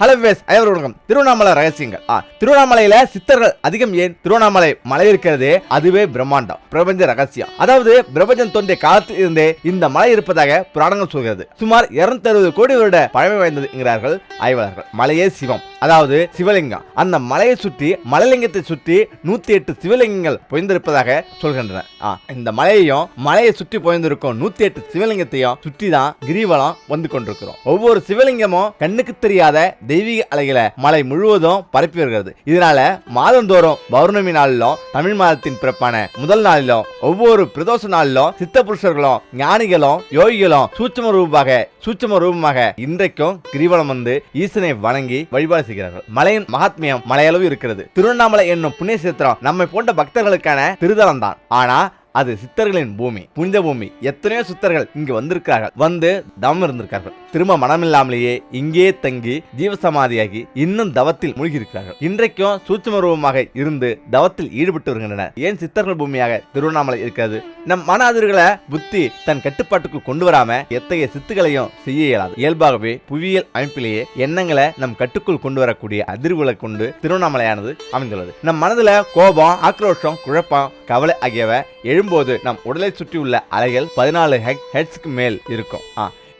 Hello ways அனைவரும் திருவண்ணாமலை ரகசியங்கள். ஆ திருவண்ணாமலையில சித்தர்கள் அதிகம் ஏன்? திருவண்ணாமலை மலை இருக்கிறதே அதுவே பிரம்மாண்டம் பிரபஞ்ச ரகசியம். அதாவது பிரபஞ்சம் தோன்றிய காலத்தில் இருந்தே இந்த மலை இருப்பதாக புராணங்கள் சொல்கிறது. சுமார் 260 கோடி வருட பழமை வாய்ந்தது என்கிறார்கள் ஆய்வாளர்கள். மலையே சிவம் அதாவது சிவலிங்கம். அந்த மலையை சுற்றி மலைலிங்கத்தை சுற்றி நூத்தி எட்டு சிவலிங்கங்கள் பொய்ந்திருப்பதாக சொல்கின்றன. ஆ, இந்த மலையையும் மலையை சுற்றி பொய்ந்திருக்கும் நூத்தி எட்டு சிவலிங்கத்தையும் சுற்றி தான் கிரிவலம் வந்து கொண்டிருக்கிறோம். ஒவ்வொரு சிவலிங்கமும் கண்ணுக்கு தெரியாத தெய்வீக அலைகளை மலை முழுவதும் பரப்பி வருகிறது. இதனால மாதந்தோறும் பௌர்ணமி நாளிலும் தமிழ் மாதத்தின் பிறப்பான முதல் நாளிலும் ஒவ்வொரு பிரதோஷ நாளிலும் சித்த புருஷர்களும் ஞானிகளும் யோகிகளும் சூட்சம ரூபமாக சூட்சம ரூபமாக இன்றைக்கும் கிரிவலம் வந்து ஈசனை வணங்கி வழிபாடு செய்கிறார்கள். மலையின் மகாத்மியம் மலையளவு இருக்கிறது. திருவண்ணாமலை என்னும் புண்ணிய சேத்திரம் நம்மை போன்ற பக்தர்களுக்கான திருதலம் தான். ஆனா அது சித்தர்களின் பூமி புனித பூமி. எத்தனையோ சித்தர்கள் இங்கு வந்திருக்கிறார்கள். வந்து தவம் இருந்திருக்கார்கள் திரும்ப மனமில்லாமலேயே இங்கே தங்கி ஜீவசமாதியாகி இன்னும் தவத்தில் மூழ்கி இருக்கிறார்கள் இன்றைக்கும் சூட்சும ரூபமாக இருந்து தவத்தில் ஈடுபட்டு வருகின்றனர். ஏன் சித்தர்கள் பூமியாக திருவண்ணாமலை இருக்கிறது? நம் மன அதிர்களை புத்தி தன் கட்டுப்பாட்டுக்கு கொண்டு வராம எத்தகைய சித்துகளையும் செய்ய இயலாது. இயல்பாகவே புவியியல் அமைப்பிலேயே எண்ணங்களை நம் கட்டுக்குள் கொண்டு வரக்கூடிய அதிர்வுகளை கொண்டு திருவண்ணாமலையானது அமைந்துள்ளது. நம் மனதுல கோபம் ஆக்ரோஷம் குழப்பம் கவலை ஆகியவை எழும்போது நம் உடலை சுற்றியுள்ள அலைகள் பதினாலு ஹெட்ஸ்க்கு மேல் இருக்கும்.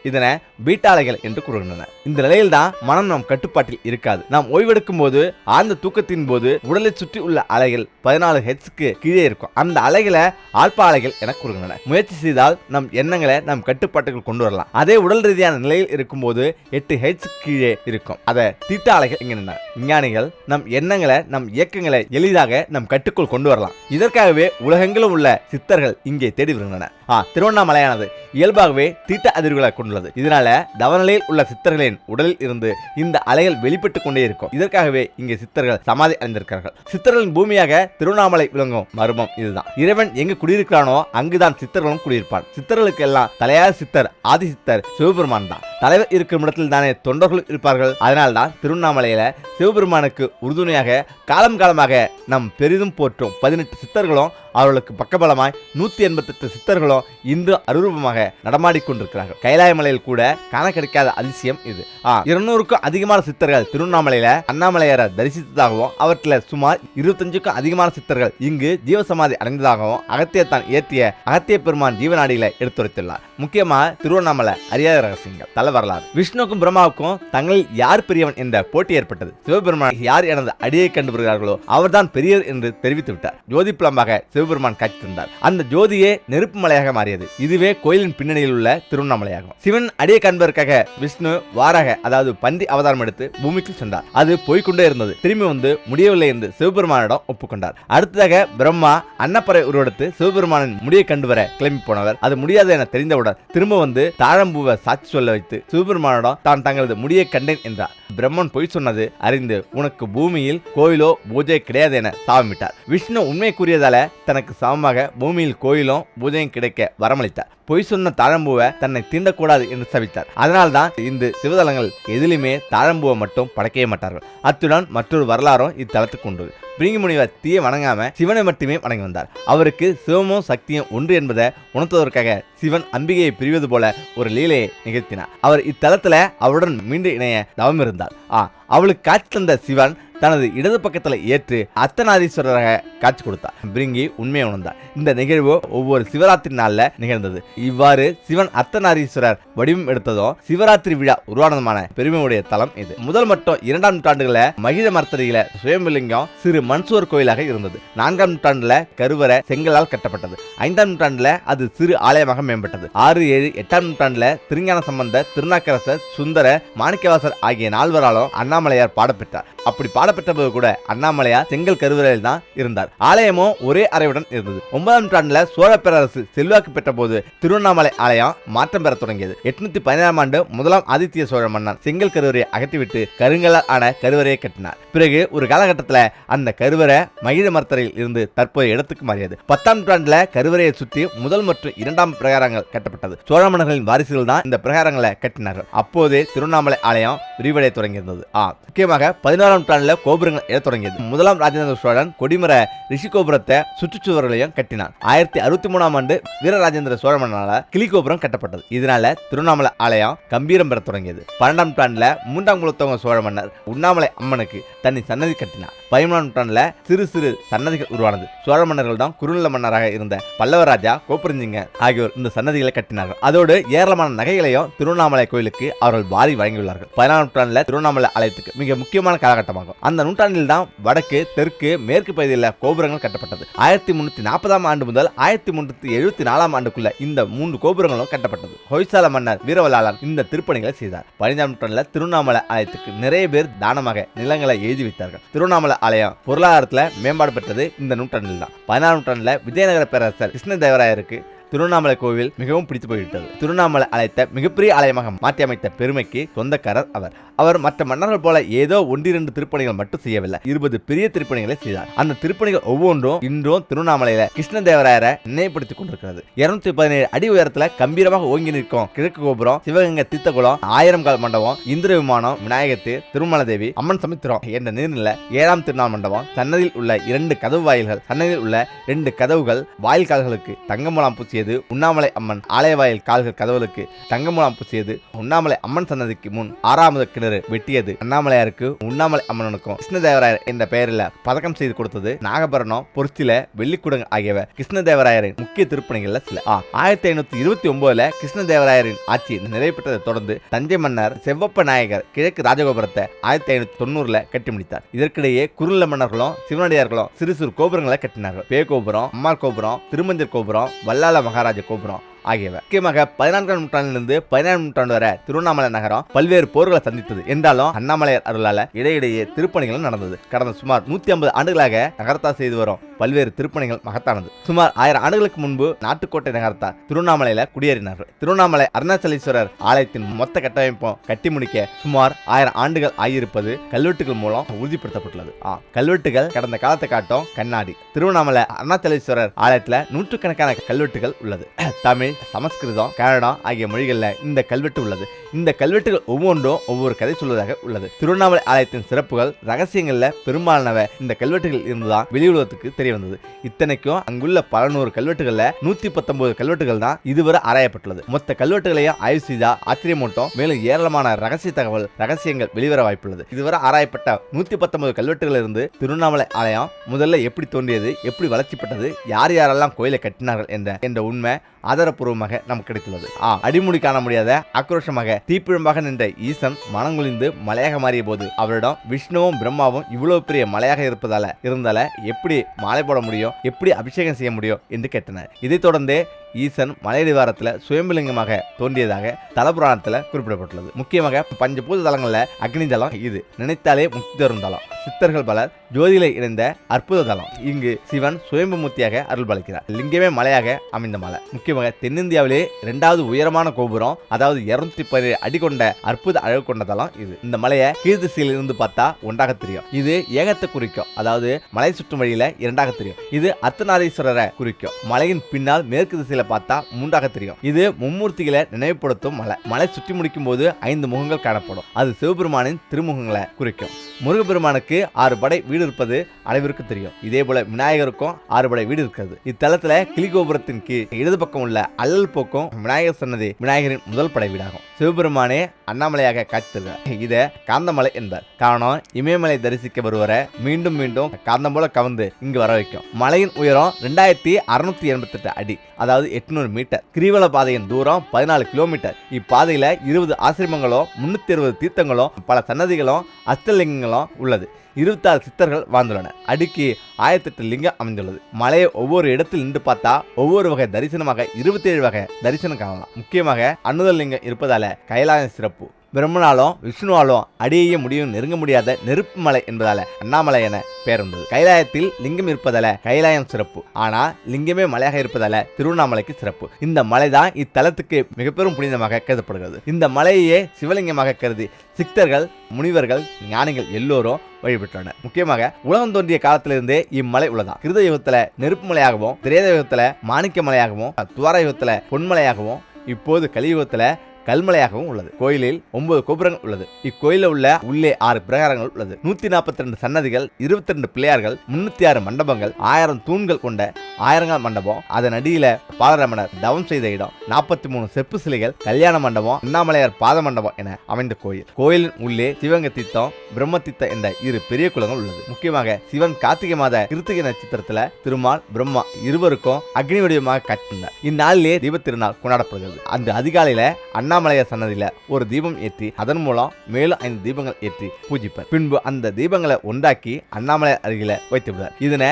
இதனை பீட்டா அலைகள் என்று கூறுகின்றன. இந்த நிலையில் தான் மனம் நம் கட்டுப்பாட்டில் இருக்காது. நாம் ஓய்வெடுக்கும் போது ஆழ்ந்த தூக்கத்தின் போது உடலை சுற்றி உள்ள அலைகள் பதினாலு ஹெட்ஸ்க்கு கீழே இருக்கும். அந்த அலைகளை ஆல்பா அலைகள் என கூறுகின்றன. முயற்சி செய்தால் நம் எண்ணங்களை நம் கட்டுப்பாட்டுக்குள் கொண்டு வரலாம். அதே உடல் ரீதியான நிலையில் இருக்கும்போது எட்டு ஹெட்ஸ் கீழே இருக்கும். அதை தீட்டா அலைகள் என்கின்றன. விஞ்ஞானிகள் நம் எண்ணங்களை நம் இயக்கங்களை எளிதாக நம் கட்டுக்குள் கொண்டு வரலாம். இதற்காகவே உலகெங்கிலும் உள்ள சித்தர்கள் இங்கே தேடி வருகின்றன ஆ திருவண்ணாமலையானது இயல்பாகவே தீட்ட அதிர்வுகளை கொண்டுள்ளது. இதனால தவநிலையில் உள்ள சித்தர்களின் உடலில் இருந்து இந்த அலைகள் வெளிப்பட்டு கொண்டே இருக்கும். இதற்காகவே இங்கே சித்தர்கள் சமாதி அடைந்திருக்கிறார்கள். சித்தர்களின் பூமியாக திருவண்ணாமலை விளங்கும் மர்மம் இதுதான். இறைவன் எங்கு குடியிருக்கிறானோ அங்குதான் சித்தர்களும் குடியிருப்பான் சித்தர்களுக்கு எல்லாம் தலையார் சித்தர் ஆதி சித்தர் சிவபெருமான் தான். தலைவர் இருக்கும் இடத்தில் தானே தொண்டர்கள் இருப்பார்கள். அதனால்தான் திருவண்ணாமலையில சிவபெருமானுக்கு உறுதுணையாக காலம் காலமாக நம் பெரிதும் போற்றும் பதினெட்டு சித்தர்களும் அவர்களுக்கு பக்கபலமாய் நூத்தி எண்பத்தெட்டு சித்தர்களும் இன்று அருரூபமாக நடமாடிக்கொண்டிருக்கிறார்கள் கைலாய மலையில் கூட காண கிடைக்காத அதிசயம் இது. இருநூறுக்கும் அதிகமான சித்தர்கள் திருவண்ணாமலையில அண்ணாமலையாரை தரிசித்ததாகவும் அவற்றில் சுமார் இருபத்தஞ்சுக்கும் அதிகமான சித்தர்கள் இங்கு ஜீவசமாதி அடைந்ததாகவும் அகத்தியர் தான் இயற்றிய அகத்திய பெருமான் ஜீவநாடியில எடுத்துரைத்துள்ளார். முக்கியமாக திருவண்ணாமலை அறியாத ரகசியங்கள். கால வரலாறு. விஷ்ணுக்கும் பிரம்மாவுக்கும் தங்களில் யார் பெரியவன் என்ற போட்டி ஏற்பட்டது. சிவபெருமான் யார் எனது அடியை கண்டு வருகிறார்களோ அவர்தான் பெரியர் என்று தெரிவித்து விட்டார். ஜோதி புலமாக சிவபெருமான் காட்சி தந்தார். அந்த ஜோதியே நெருப்பு மலையாக மாறியது. இதுவே கோயிலின் பின்னணியில் உள்ள திருவண்ணாமலையாகும். சிவன் அடியை காண்பதற்காக விஷ்ணு வாராக அதாவது பந்தி அவதாரம் எடுத்து பூமிக்கு சென்றார். அது போய்க்கொண்டே இருந்தது. திரும்பி வந்து முடியவில்லை என்று சிவபெருமானிடம் ஒப்புக்கொண்டார். அடுத்ததாக பிரம்மா அன்னப்பறை உருவெடுத்து சிவபெருமானின் முடியை கண்டு வர கிளம்பி போனவர். அது முடியாது என தெரிந்தவுடன் திரும்ப வந்து தாழம்பூவை சாட்சி சொல்ல வைத்து சிவபெருமானிடம் தான் தங்களது முடியை கண்டேன் என்றார். பிரம்மன் பொய் சொன்னது அறிந்து உனக்கு பூமியில் கோயிலோ பூஜை கிடையாது என சாபமிட்டார். விஷ்ணு உண்மை கூறியதால தனக்கு சமமாக பூமியில் கோயிலும் பூஜையும் கிடைக்க வரமளித்தார். பொய் சொன்ன தாழம்பூவை தன்னை தீண்டக்கூடாது என்று சபித்தார். அதனால்தான் இந்த சிவதலங்கள் எதிலுமே தாழம்பூவை மட்டும் படைக்கவே மாட்டார்கள். அத்துடன் மற்றொரு வரலாறும் இத்தலத்துக்கு உண்டு. பிரிங்கி முனிவர் தீயை வணங்காம சிவனை மட்டுமே வணங்கி வந்தார். அவருக்கு சிவமும் சக்தியும் ஒன்று என்பதை உணர்த்துவதற்காக சிவன் அம்பிகையை பிரிவது போல ஒரு லீலையை நிகழ்த்தினார். அவர் இத்தலத்துல அவருடன் மீண்டும் இணைய தவம் இருந்தார் ஆ அவளுக்கு காட்சி தந்த சிவன் தனது இடது பக்கத்தில் ஏற்று அர்த்தநாதீஸ்வரராக காட்சி கொடுத்தார். பிரிங்கி உண்மையை உணர்ந்தார். இந்த நிகழ்வு ஒவ்வொரு சிவராத்திரி நாளில் நிகழ்ந்தது. இவ்வாறு சிவன் அர்த்தநாதீஸ்வரர் வடிவம் எடுத்ததும் சிவராத்திரி விழா உருவானதுமான பெருமையுடைய தலம் இது. முதல் மற்றும் இரண்டாம் நூற்றாண்டுகள மகிழ மரத்தடியில சுயம்பலிங்கம் சிறு மன்சூர் கோயிலாக இருந்தது. நான்காம் நூற்றாண்டுல கருவறை செங்கலால் கட்டப்பட்டது. ஐந்தாம் நூற்றாண்டுல அது சிறு ஆலயமாக மேம்பட்டது. ஆறு ஏழு எட்டாம் நூற்றாண்டுல திருஞான சம்பந்த திருநாக்கரசர் சுந்தர மாணிக்கவாசர் ஆகிய நால்வராலும் அண்ணாமலையார் பாடப்பெற்றார். அப்படி பாடப்பெற்ற போது கூட அண்ணாமலையார் செங்கல் கருவறையில் தான் இருந்தார். ஆலயமும் ஒரே அறையுடன் இருந்தது. ஒன்பதாம் நூற்றாண்டுல சோழ பேரரசு செல்வாக்கு பெற்ற போது திருவண்ணாமலை ஆலயம் மாற்றம் பெற தொடங்கியது. எட்நூத்தி பதினேழாம் ஆண்டு முதலாம் ஆதித்ய சோழ மன்னன் செங்கல் கருவறையை அகற்றிவிட்டு கருங்கலால் ஆன கருவறையை கட்டினார். பிறகு ஒரு காலகட்டத்தில் அந்த கருவறை மகிழ மரத்தரையில் இருந்து தற்போதைய இடத்துக்கு மாறியது. பத்தாம் நூற்றாண்டுல கருவறையை சுற்றி முதல் மற்றும் இரண்டாம் பிரகாரங்கள் கட்டப்பட்டது. சோழ மன்னர்களின் வாரிசுகள் தான் இந்த பிரகாரங்களை கட்டினார்கள். அப்போதே திருவண்ணாமலை ஆலயம் விரிவடைய தொடங்கியிருந்தது. ஆ முக்கியமாக மூன்றாம் நூற்றாண்டுல கோபுரங்கள் எழத் தொடங்கியது. முதலாம் ராஜேந்திர சோழன் கொடிமர ரிஷி கோபுரத்தை சுற்றுச்சுவர்களையும் கட்டினார். ஆயிரத்தி அறுபத்தி மூணாம் ஆண்டு வீரராஜேந்திர சோழ மன்னனால கிளி கோபுரம் கட்டப்பட்டது. இதனால திருவண்ணாமலை ஆலயம் கம்பீரம் பெற தொடங்கியது. பன்னெண்டாம் நூற்றாண்டுல மூன்றாம் குலத்தவங்க சோழ மன்னர் உண்ணாமலை அம்மனுக்கு தனி சன்னதி கட்டினார். பதிமூணாம் நூற்றாண்டுல சிறு சிறு சன்னதிகள் உருவானது. சோழ மன்னர்கள் தான் குறுநில மன்னராக இருந்த பல்லவராஜா கோப்பரஞ்சிங்க ஆகியோர் இந்த சன்னதிகளை கட்டினார்கள். அதோடு ஏராளமான நகைகளையும் திருவண்ணாமலை கோயிலுக்கு அவர்கள் வாரி வழங்கியுள்ளார்கள். பதினாறாம் நூற்றாண்டுல திருவண்ணாமலை ஆலயத்துக்கு மிக முக்கியமான காலகட்டம் கட்டமாகும் அந்த நூற்றாண்டில் தான் வடக்கு தெற்கு மேற்கு பகுதியில் கோபுரங்கள் கட்டப்பட்டது. ஆயிரத்தி முன்னூத்தி நாற்பதாம் ஆண்டு முதல் ஆயிரத்தி முன்னூத்தி எழுபத்தி நாலாம் ஆண்டுக்குள்ள இந்த மூன்று கோபுரங்களும் கட்டப்பட்டது. ஹொய்சால மன்னர் வீரவலாளன் இந்த திருப்பணிகளை செய்தார். பதினைந்தாம் நூற்றாண்டுல திருவண்ணாமலை ஆலயத்துக்கு நிறைய பேர் தானமாக நிலங்களை எழுதி வைத்தார்கள். திருவண்ணாமலை ஆலயம் பொருளாதாரத்தில் மேம்பாடு பெற்றது இந்த நூற்றாண்டில் தான். பதினாறாம் நூற்றாண்டுல விஜயநகர பேரரசர் கிருஷ்ணதேவராயருக்கு திருவண்ணாமலை கோவில் மிகவும் பிடித்து போய்விட்டது. திருவண்ணாமலை அழைத்த மிகப்பெரிய ஆலயமாக மாற்றி அமைத்த பெருமைக்கு சொந்தக்காரர் அவர். அவர் மற்ற மன்னர்கள் போல ஏதோ ஒன்றிரண்டு திருப்பணிகள் மட்டும் செய்யவில்லை. இருபது பெரிய திருப்பணிகளை செய்தார். அந்த திருப்பணிகள் ஒவ்வொன்றும் இன்றும் திருவண்ணாமலையில கிருஷ்ணதேவராயரை நினைவுபடுத்திக் கொண்டிருக்கிறது. இருநூத்தி பதினேழு அடி உயரத்துல கம்பீரமாக ஓங்கி நிற்கும் கிழக்கு கோபுரம் சிவகங்கை தீர்த்தகுளம் ஆயிரம் கால் மண்டபம் இந்திர விமானம் விநாயகத்து திருமலதேவி அம்மன் சமுத்திரம் என்ற நீர்நில ஏழாம் திருநாள் மண்டபம் சன்னதியில் உள்ள இரண்டு கதவு வாயில்கள் சன்னதியில் உள்ள இரண்டு கதவுகள் வாயில் கால்களுக்கு தங்கமலாம் பூச்சி பூசியது உண்ணாமலை அம்மன் ஆலயவாயில் கால்கள் கதவுகளுக்கு தங்கமுலாம் பூசியது உண்ணாமலை அம்மன் சன்னதிக்கு முன் ஆறாமது கிணறு வெட்டியது. அண்ணாமலையாருக்கு உண்ணாமலை அம்மனுக்கும் கிருஷ்ணதேவராயர் என்ற பெயரில் பதக்கம் செய்து கொடுத்தது நாகபரணம் பொருத்தில வெள்ளிக்குடங்கு ஆகியவை கிருஷ்ணதேவராயரின் முக்கிய திருப்பணிகள்ல சில. ஆயிரத்தி ஐநூத்தி இருபத்தி ஒன்பதுல கிருஷ்ணதேவராயரின் ஆட்சி நிறைவு பெற்றதை தொடர்ந்து தஞ்சை மன்னர் செவ்வப்ப நாயகர் கிழக்கு ராஜகோபுரத்தை ஆயிரத்தி ஐநூத்தி தொண்ணூறுல கட்டி முடித்தார் இதற்கிடையே குறுநில மன்னர்களும் சிவனடியார்களும் சிறு சிறு கோபுரங்களை கட்டினார்கள். பே கோபுரம் அம்மாள் கோபுரம் திருமஞ்சர் கோபுரம் வல்லாள மகாராஜ கோபுரம் ஆகியவை. முக்கியமாக பதினான்காம் நூற்றாண்டிலிருந்து பதினேழாம் நூற்றாண்டு வரை திருவண்ணாமலை நகரம் பல்வேறு போர்களை சந்தித்தது. என்றாலும் அண்ணாமலையார் அருளால இடையிடையே திருப்பணிகளும் நடந்தது. கடந்த சுமார் நூத்தி ஐம்பது ஆண்டுகளாக நகரத்தார் செய்து வரும் பல்வேறு திருப்பணிகள் மகத்தானது. சுமார் ஆயிரம் ஆண்டுகளுக்கு முன்பு நாட்டுக்கோட்டை நகரத்தார் திருவண்ணாமலையில குடியேறினார்கள். திருவண்ணாமலை அருணாச்சலேஸ்வரர் ஆலயத்தின் மொத்த கட்டமைப்பும் கட்டி முடிக்க சுமார் ஆயிரம் ஆண்டுகள் ஆகியிருப்பது கல்வெட்டுகள் மூலம் உறுதிப்படுத்தப்பட்டுள்ளது. கல்வெட்டுகள் கடந்த காலத்தை காட்டும் கண்ணாடி. திருவண்ணாமலை அருணாச்சலேஸ்வரர் ஆலயத்துல நூற்றுக்கணக்கான கல்வெட்டுகள் உள்ளது. தமிழ் சமஸ்கிருதம் கன்னடம் ஆகிய மொழிகளில் இந்த கல்வெட்டு உள்ளது. இந்த கல்வெட்டுகள் ஒவ்வொன்றும் ஒவ்வொரு கதை சொல்வதாக உள்ளது. திருவண்ணாமலை ஆலயத்தின் சிறப்புகள் ரகசியங்களில் பெரும்பாலானவை இந்த கல்வெட்டுகள் இருந்துதான் வெளியுலகத்துக்கு தெரிய வந்தது. இத்தனைக்கும் அங்குள்ள பல நூறு கல்வெட்டுகளில் நூத்தி பத்தொன்பது கல்வெட்டுகள் தான் இதுவரை ஆராயப்பட்டுள்ளது. மொத்த கல்வெட்டுகளையும் ஆய்வு செய்தா ஆச்சரியமூட்டும் மேலும் ஏராளமான ரகசிய தகவல் ரகசியங்கள் வெளிவர வாய்ப்புள்ளது. இதுவரை ஆராயப்பட்ட நூத்தி பத்தொன்பது கல்வெட்டுகள் இருந்து திருவண்ணாமலை ஆலயம் முதல்ல எப்படி தோன்றியது எப்படி வளர்ச்சி பெற்றது யார் யாரெல்லாம் கோயிலை கட்டினார்கள் என்ற என்ற உண்மை ஆதாரப்பூர்வமாக நமக்கு கிடைத்துள்ளது. ஆ அடிமுடி காண முடியாத ஆக்ரோஷமாக தீப்பிழம்பாக நின்ற ஈசன் மனங்குளிந்து மலையாக மாறிய போது அவரிடம் விஷ்ணுவும் பிரம்மாவும் இவ்வளவு பெரிய மலையாக இருப்பதால இருந்தால எப்படி மாலை போட முடியும்? எப்படி அபிஷேகம் செய்ய முடியும்? என்று கேட்டனர். இதைத் தொடர்ந்து ஈசன் மலையடிவாரத்தில் சுயம்புலிங்கமாக தோன்றியதாக தலபுராணத்தில் குறிப்பிடப்பட்டுள்ளது. முக்கியமாக பஞ்சபூத தலங்களில் அக்னி தலம் இது. நினைத்தாலே முக்தி தரும் தலம். சித்தர்கள் பலர் ஜோதியில இணைந்த அற்புத தலம். இங்கு சிவன் சுயம்புமூர்த்தியாக அருள் பாலிக்கிறார் லிங்கமே மலையாக அமைந்த மலை. முக்கியமாக தென்னிந்தியாவிலே இரண்டாவது உயரமான கோபுரம் அதாவது இருநூத்தி பதினேழு அடி கொண்ட அற்புத அழகு கொண்ட தலம் இது. இந்த மலையை கீழ்திசையில் இருந்து பார்த்தா ஒன்றாக தெரியும். இது ஏகத்தை குறிக்கும். அதாவது மலை சுற்றும் வழியில இரண்டாக தெரியும். இது அர்த்தநாரீஸ்வரரை குறிக்கும். மலையின் பின்னால் மேற்கு திசையில் மூர்த்திகளை பார்த்தா மூன்றாக தெரியும். இது மும்மூர்த்திகளை நினைவுபடுத்தும் மலை. மலை சுற்றி முடிக்கும் போது ஐந்து முகங்கள் காணப்படும். அது சிவபெருமானின் திருமுகங்களை குறிக்கும். முருகப்பெருமானுக்கு ஆறு படை வீடு இருப்பது அனைவருக்கும் தெரியும். இதே போல விநாயகருக்கும் ஆறு படை வீடு இருக்கிறது. இத்தலத்துல கிளிகோபுரத்தின் கீழ் இடது பக்கம் உள்ள அல்லல் போக்கும் விநாயகர் சன்னதி விநாயகரின் முதல் படை வீடாகும். சிவபெருமானே அண்ணாமலையாக காட்சி தருகிறார் இதை காந்தமலை என்பார். காரணம் இமயமலை தரிசிக்க வருவரை மீண்டும் மீண்டும் காந்தம் போல கவர்ந்து இங்கு வர வைக்கும் மலையின் உயரம் ரெண்டாயிரத்தி அறுநூத்தி எண்பத்தெட்டு அடி. அதாவது எட்நூறு மீட்டர். கிரிவல பாதையின் தூரம் பதினாலு கிலோமீட்டர். இப்பாதையில இருபது ஆசிரமங்களும் முன்னூத்தி அறுபது தீர்த்தங்களும் பல சன்னதிகளும் அஷ்டலிங்கங்களும் உள்ளது. இருபத்தாறு சித்தர்கள் வாழ்ந்துள்ளனர். அடுக்கி ஆயிரத்தெட்டு லிங்கம் அமைந்துள்ளது. மலையை ஒவ்வொரு இடத்தில் நின்று பார்த்தா ஒவ்வொரு வகை தரிசனமாக இருபத்தேழு வகை தரிசனம் காணலாம். முக்கியமாக அன்னுதல் லிங்கம் இருப்பதால கைலாய சிறப்பு. பிரம்மனாலும் விஷ்ணுவாலும் அடியைய முடியும் நெருங்க முடியாத நெருப்பு மலை என்பதால அண்ணாமலை என பெயர் வந்தது. கைலாயத்தில் லிங்கம் இருப்பதால கைலாயம் சிறப்பு. ஆனா லிங்கமே மலையாக இருப்பதால திருவண்ணாமலைக்கு சிறப்பு. இந்த மலை தான் இத்தலத்துக்கு மிக பெரும் புனிதமாக கருதப்படுகிறது. இந்த மலையையே சிவலிங்கமாக கருதி சித்தர்கள் முனிவர்கள் ஞானிகள் எல்லோரும் வழிபட்டனர் முக்கியமாக உலகம் தோன்றிய காலத்திலிருந்தே இம்மலை உள்ளதா கிருத யுகத்துல நெருப்பு மலையாகவும் திரேத யுகத்துல மாணிக்க மலையாகவும் துவார யுகத்துல பொன்மலையாகவும் இப்போது கலியுகத்துல கல்மலையாகவும் உள்ளது. கோயிலில் ஒன்பது கோபுரங்கள் உள்ளது. இக்கோயிலில் உள்ள உள்ளே ஆறு பிரகாரங்கள் உள்ளது. நூத்தி நாற்பத்தி ரெண்டு சன்னதிகள் இருபத்தி ரெண்டு பிள்ளையார்கள் முன்னூத்தி ஆறு மண்டபங்கள் ஆயிரம் தூண்கள் கொண்ட ஆயிரங்கால் மண்டபம் அதன் அடியில பாலரமணர் தவம் செய்த இடம் நாற்பத்தி மூணு செப்பு சிலைகள் கல்யாண மண்டபம் அண்ணாமலையார் பாத மண்டபம் என அமைந்த கோயில். கோயிலின் உள்ளே சிவங்க தீர்த்தம் பிரம்ம தீர்த்தம் என்ற இரு பெரிய குளங்கள் உள்ளது. முக்கியமாக சிவன் கார்த்திகை மாத கிருத்திகை நட்சத்திரத்துல திருமால் பிரம்மா இருவருக்கும் அக்னி வடிவமாக கட்டினார். இந்நாளிலே தீபத் திருநாள் கொண்டாடப்படுகிறது. அந்த அதிகாலையில அண்ணா அண்ணாமலையார் சன்னதியில ஒரு தீபம் ஏற்றி அதன் மூலம் மேலும் ஐந்து தீபங்கள் ஏற்றி பூஜிப்பர். பின்பு அந்த தீபங்களை உண்டாக்கி அண்ணாமலையார் அருகில வைத்து விடுவார் இதனை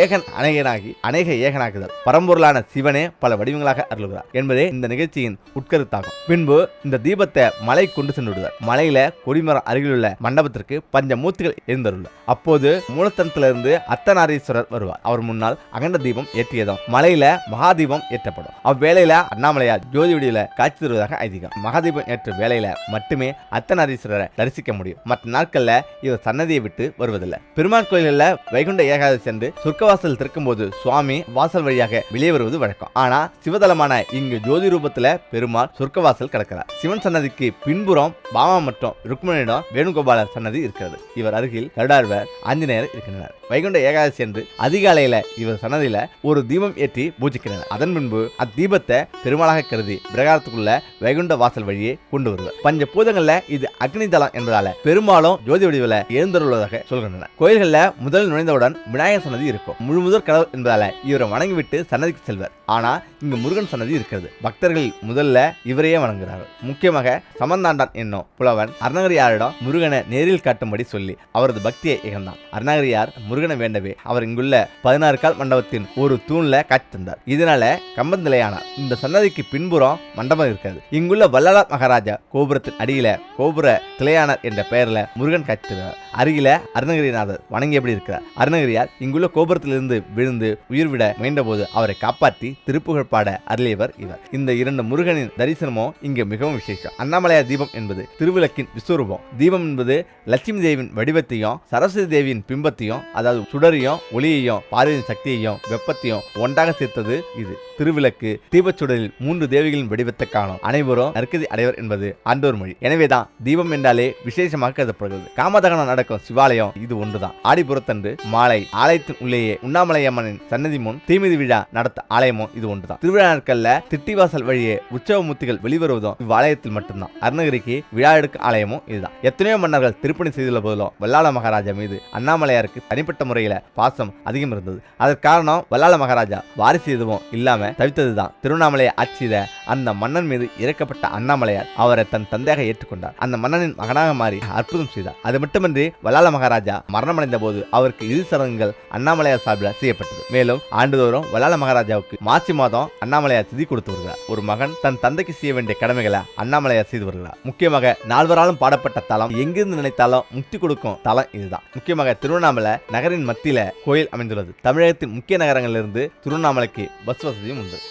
ஏகன் அநேகனாகி அநேக ஏகனாக்குதல். பரம்பொருளான சிவனே பல வடிவங்களாக அருளுகிறார் என்பதே இந்த நிகழ்ச்சியின் உட்கருத்தாகும். பின்பு இந்த தீபத்தை மலை கொண்டு சென்று விடுவார் மலையில கொடிமரம் அருகிலுள்ள மண்டபத்திற்கு பஞ்ச மூத்துகள் எழுந்தருள் அப்போது மூலத்தனத்திலிருந்து அத்தநாரீஸ்வரர் வருவார். அவர் முன்னால் அகண்ட தீபம் ஏற்றியதும் மலையில மகாதீபம் ஏற்றப்படும். அவ்வேளையில அண்ணாமலையார் ஜோதி வடிவில காட்சி தருவதாக ஐதீகம். மகாதீபம் ஏற்ற வேலையில மட்டுமே அர்த்தநாரீஸ்வரரை தரிசிக்க முடியும். மற்ற நாட்கள்ல இவர் சன்னதியை விட்டு வருவதில்லை. பெருமாள் கோயிலில் வைகுண்ட ஏகாதசி சென்று சொர்க்கவாசல் திறக்கும்போது சுவாமி வாசல் வழியாக வெளியே வருவது வழக்கம். ஆனா சிவதலமான இங்கு ஜோதி ரூபத்துல பெருமாள் சொர்க்கவாசல் கிடக்கிறார். சிவன் சன்னதிக்கு பின்புறம் பாமா மற்றும் ருக்மணியிடம் வேணுகோபாலர் சன்னதி இருக்கிறது. இவர் அருகில் கருடாழ்வர் ஆஞ்சநேயர் இருக்கின்றனர். வைகுண்ட ஏகாதசி என்று அதிகாலையில இவர் சன்னதியில ஒரு தீபம் ஏற்றி பூஜிக்கின்றனர். அதன் பின்பு அத்தீபத்தை பெருமாளாக கருதி பிரகாரத்துக்குள்ள வைகுண்ட வாசல் வழியே கொண்டு வருவர் பஞ்ச பூதங்கள்ல இது அக்னி தலம் என்பதால பெரும்பாலும் ஜோதி வடிவில் எழுந்துள்ளதாக சொல்கின்றன. கோயில்கள்ல முதல் நுழைந்தவுடன் விநாயகர் சன்னதி இருக்கும். முழு முதல் கடவுள் என்பதால இவரை வணங்கிவிட்டு சன்னதிக்கு செல்வர். ஆனா இங்கு முருகன் சன்னதி இருக்கிறது. பக்தர்கள் முதல்ல இவரையே வணங்குகிறார் முக்கியமாக சமந்தாண்டான் என்னும் புலவன் அருணகிரியாரிடம் முருகனை நேரில் காட்டும்படி சொல்லி அவரது பக்தியை இகழ்ந்தான். அருணகிரியார் முருகனை வேண்டவே அவர் இங்குள்ள பதினாறு கால் மண்டபத்தின் ஒரு தூண்ல காட்சி தந்தார். இதனால கம்பந்திலையானார் இந்த சன்னதிக்கு பின்புறம் மண்டபம் இருக்கிறது. இங்குள்ள வல்லலா மகாராஜா கோபுரத்தின் அடியில கோபுர திளையானர் என்ற பெயர்ல முருகன் காட்சி அருகில அருணகிரிநாதர் வணங்கியபடி இருக்கிறார். அருணகிரியார் இங்குள்ள கோபுரத்திலிருந்து விழுந்து உயிர் விட முயன்றபோது அவரை காப்பாற்றி திருப்புகழ் பாட அருளியவர் இவர். இந்த இரண்டு முருகனின் தரிசனமும் இங்கு மிகவும் விசேஷம். அண்ணாமலையார் தீபம் என்பது திருவிளக்கின் விஸ்வரூபம். தீபம் என்பது லட்சுமி தேவியின் வடிவத்தையும் சரஸ்வதி தேவியின் பிம்பத்தையும் அதாவது சுடரையும் ஒளியையும் பார்வையின் சக்தியையும் வெப்பத்தையும் ஒன்றாக சேர்த்தது இது. திருவிளக்கு தீபச்சுடரில் மூன்று தேவிகளின் வடிவத்தை காணும். அனைவரும் நற்கதி அடைவர் என்பது ஆண்டோர் மொழி. எனவேதான் தீபம் என்றாலே விசேஷமாக கருதப்படுகிறது. காமதகனம் நடக்கும் சிவாலயம் இது ஒன்றுதான். ஆடிபுரத்தன்று மாலை ஆலயத்தின் உள்ளேயே உண்ணாமலை அம்மனின் சன்னதி முன் தீமிதி விழா நடத்த ஆலயமும் இது ஒன்றுதான். திருவிழா நாட்கள்ல திட்டிவாசல் வழியே உற்சவ மூர்த்திகள் வெளிவருவதும் இவ்வாலயத்தில் மட்டும்தான். அருணகிரிக்கு விழா எடுக்க ஆலயமும் இதுதான். எத்தனையோ மன்னர்கள் திருப்பணி செய்துள்ள போதிலும் வல்லாள மகாராஜா மீது அண்ணாமலையாருக்கு தனிப்பட்ட முறையில பாசம் அதிகம் இருந்தது. அதற்கு காரணம் வல்லாள மகாராஜா வாரிசு எதுவும் இல்லாம தவித்ததுதான். திருவண்ணாமலையை ஆட்சியில அந்த மன்னன் மீது இறக்கப்பட்ட அண்ணாமலையார் அவரை தன் தந்தையாக ஏற்றுக்கொண்டார். அந்த மன்னனின் மகனாக மாறி அற்புதம் செய்தார். அது மட்டுமின்றி வல்லால மகாராஜா மரணமடைந்த போது அவருக்கு இறுதி சடங்குகள் அண்ணாமலையார் சார்பில் செய்யப்பட்டது. மேலும் ஆண்டுதோறும் வல்லால மகாராஜாவுக்கு மாசி மாதம் அண்ணாமலையார் திதி கொடுத்து வருகிறார். ஒரு மகன் தன் தந்தைக்கு செய்ய வேண்டிய கடமைகளை அண்ணாமலையார் செய்து வருகிறார். முக்கியமாக நால்வராலும் பாடப்பட்ட தலம் எங்கிருந்து நினைத்தாலும் முக்தி கொடுக்கும் தலம் இதுதான். முக்கியமாக திருவண்ணாமலை நகரின் மத்தியில கோயில் அமைந்துள்ளது. தமிழகத்தின் முக்கிய நகரங்களிலிருந்து திருவண்ணாமலைக்கு பஸ் வசதியும் உண்டு.